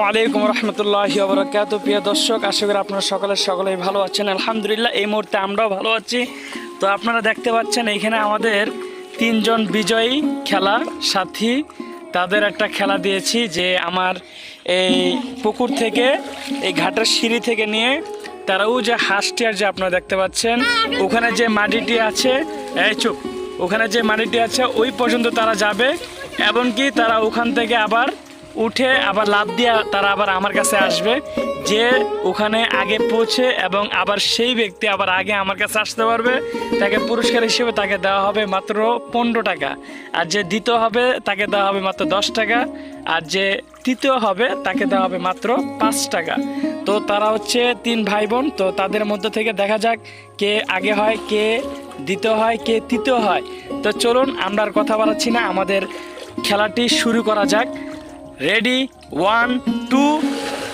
ওয়ালাইকুম রহমতুল্লাহ বরকাত প্রিয় দর্শক, আশা করি আপনারা সকলে সকলেই ভালো আছেন। আলহামদুলিল্লাহ, এই মুহূর্তে আমরাও ভালো আছি। তো আপনারা দেখতে পাচ্ছেন এখানে আমাদের তিনজন বিজয়ী খেলা সাথী, তাদের একটা খেলা দিয়েছি যে আমার এই পুকুর থেকে, এই ঘাটের সিঁড়ি থেকে নিয়ে তারাও যে হাঁসটি আর যে আপনারা দেখতে পাচ্ছেন, ওখানে যে মাটিটি আছে, এই চুপ, ওখানে যে মাটিটি আছে, ওই পর্যন্ত তারা যাবে, এমনকি তারা ওখান থেকে আবার উঠে আবার লাভ দিয়ে তারা আবার আমার কাছে আসবে। যে ওখানে আগে পৌঁছে এবং আবার সেই ব্যক্তি আবার আগে আমার কাছে আসতে পারবে, তাকে পুরস্কার হিসেবে তাকে দেওয়া হবে মাত্র পনেরো টাকা। আর যে দ্বিতীয় হবে, তাকে দেওয়া হবে মাত্র দশ টাকা। আর যে তৃতীয় হবে, তাকে দেওয়া হবে মাত্র পাঁচ টাকা। তো তারা হচ্ছে তিন ভাই বোন তো তাদের মধ্যে থেকে দেখা যাক কে আগে হয়, কে দ্বিতীয় হয়, কে তৃতীয় হয়। তো চলুন, আমরা আর কথা বলাচ্ছি না। আমাদের খেলাটি শুরু করা যাক। রেডি ওয়ান টু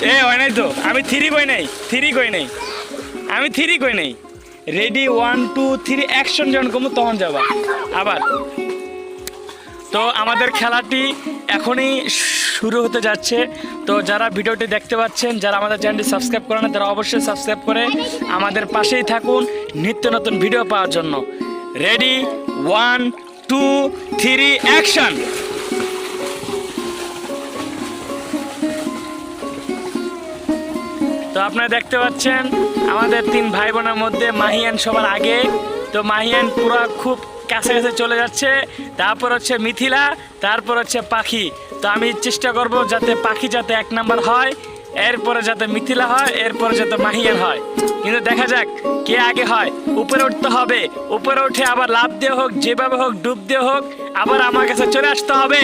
এ, হয় নাই তো? আমি থ্রি কই নাই? থ্রি কই নাই? আমি থ্রি কই নাই? Ready one two three action যখন কমু তখন যাবা। আবার। তো আমাদের খেলাটি এখনই শুরু হতে যাচ্ছে। তো যারা ভিডিওটি দেখতে পাচ্ছেন, যারা আমাদের চ্যানেলটি সাবস্ক্রাইব করে না, তারা অবশ্যই সাবস্ক্রাইব করে আমাদের পাশেই থাকুন নিত্য নতুন ভিডিও পাওয়ার জন্য। Ready one two three action আপনারা দেখতে পাচ্ছেন, আমাদের তিন ভাই বোনের মধ্যে মাহিয়ান সবার আগে। তো মাহিয়ান পুরো খুব কাছে কাছে চলে যাচ্ছে, তারপর হচ্ছে মিথিলা, তারপর হচ্ছে পাখি। তো আমি চেষ্টা করব যাতে পাখি যাতে এক নাম্বার হয়, এরপরে যাতে মিথিলা হয়, এরপরে যাতে মাহিয়ান হয়। কিন্তু দেখা যাক কে আগে হয়। উপরে উঠতে হবে, উপরে উঠে আবার লাভ দিয়ে হোক, যেভাবে হোক ডুব দিয়ে হোক আবার আমার কাছে চলে আসতে হবে।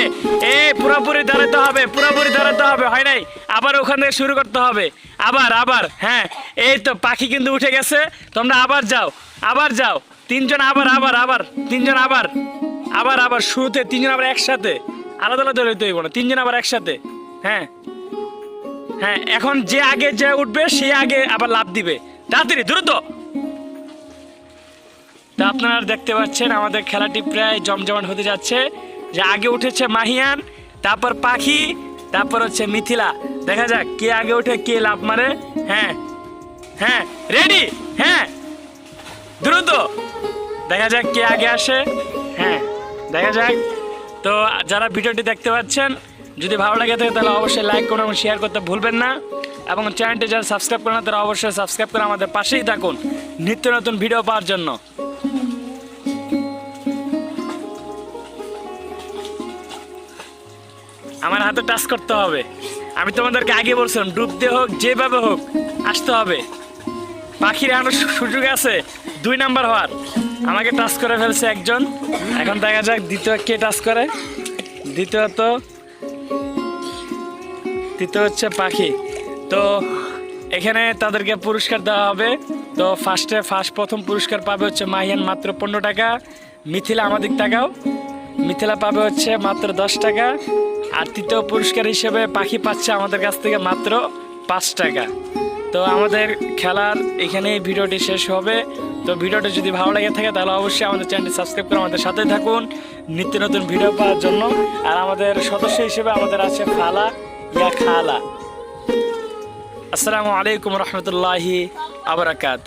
এ, পুরোপুরি দাঁড়াতে হবে, পুরোপুরি দাঁড়াতে হবে, হয় নাই? আবার ওখান থেকে শুরু করতে হবে। আবার আবার হ্যাঁ এই তো পাখি কিন্তু উঠে গেছে। তোমরা আবার যাও আবার যাও। তিনজন আবার আবার আবার, তিনজন আবার আবার আবার, শুরুতে তিনজন আবার একসাথে। আলাদা আলাদা হইতে হইব না, তিনজন আবার একসাথে হ্যাঁ। হ্যাঁ এখন যে আগে যে উঠবে, সে আগে আবার লাভ দিবে। তাড়াতাড়ি, দ্রুত! তা আপনারা দেখতে পাচ্ছেন, আমাদের খেলাটি প্রায় জমজমাট হতে যাচ্ছে। যে আগে উঠেছে মাহিয়ান, তারপর পাখি, তারপর হচ্ছে মিথিলা। দেখা যাক কে আগে উঠে কে লাভ মারে। হ্যাঁ হ্যাঁ রেডি হ্যাঁ দ্রুত। দেখা যাক কে আগে আসে। হ্যাঁ দেখা যাক। তো যারা ভিডিওটি দেখতে পাচ্ছেন, যদি ভালো লাগে থাকে, তাহলে অবশ্যই লাইক করুন এবং শেয়ার করতে ভুলবেন না। এবং চ্যানেলটি যারা সাবস্ক্রাইব করেন তারা অবশ্যই সাবস্ক্রাইব করে আমাদের পাশেই থাকুন। নিত্য নতুন ভিডিও পাওয়ার জন্য। আমার হাতে টাচ করতে হবে। আমি তোমাদেরকে আগে বলছিলাম ডুবতে হোক, যেভাবে হোক, আসতে হবে। পাখির আনার সুযোগ আছে, দুই নাম্বার হওয়ার। আমাকে টাচ করে ফেলছে একজন। এখন দেখা যাক দ্বিতীয় কে টাচ করে। দ্বিতীয়ত, তৃতীয় হচ্ছে পাখি। তো এখানে তাদেরকে পুরস্কার দেওয়া হবে। তো ফার্স্টে ফার্স্ট প্রথম পুরস্কার পাবে হচ্ছে মাহিয়ান, মাত্র পনেরো টাকা। মিথিলা আমাদের টাকাও মিথিলা পাবে হচ্ছে মাত্র দশ টাকা। আর তৃতীয় পুরস্কার হিসেবে পাখি পাচ্ছে আমাদের কাছ থেকে মাত্র পাঁচ টাকা। তো আমাদের খেলার এখানেই ভিডিওটি শেষ হবে। তো ভিডিওটি যদি ভালো লাগে থাকে, তাহলে অবশ্যই আমাদের চ্যানেলটি সাবস্ক্রাইব করে আমাদের সাথে থাকুন নিত্য নতুন ভিডিও পাওয়ার জন্য। আর আমাদের সদস্য হিসেবে আমাদের আছে খালা ইয়া খালা। আসসালামু আলাইকুম রহমতুল্লাহি আবরাকাত